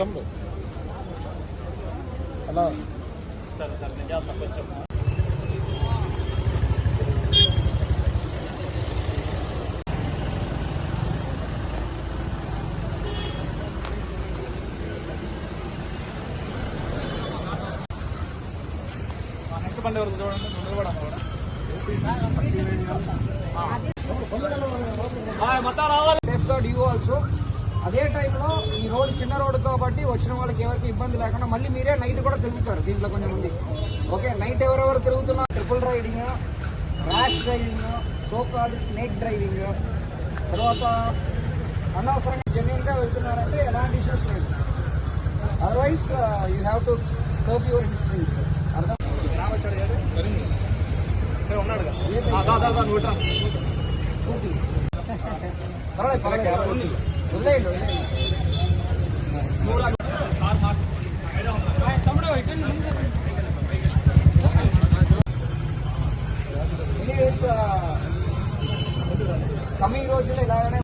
తమ్ముడు అలా సరే సరే నేను చేస్తాను కొంచెం నెక్స్ట్ బండి వరకు చూడండి ముందు కూడా మొత్తం రావాలి. సేఫ్ గార్డ్ యూ ఆల్సో అదే టైంలో ఈ చిన్న రోడ్ కాబట్టి వచ్చిన వాళ్ళకి ఎవరికి ఇబ్బంది లేకుండా మళ్ళీ మీరే నైట్ కూడా తిరుగుతారు దీంట్లో కొంచెం మంది. ఓకే నైట్ ఎవరెవరు తిరుగుతున్నారు? Triple riding rash driving so called snake driving తర్వాత అనవసరంగా జెన్యున్గా వెళ్తున్నారంటే ఎలాంటి ఇష్యూస్ లేదు. Otherwise you have to curb your instincts అర్థం? ఉన్నాడు పర్వాలేదు పర్వాలేదు. వదిలేయండి వదిలేయండి కమింగ్ రోజుల్లో ఇలాగనే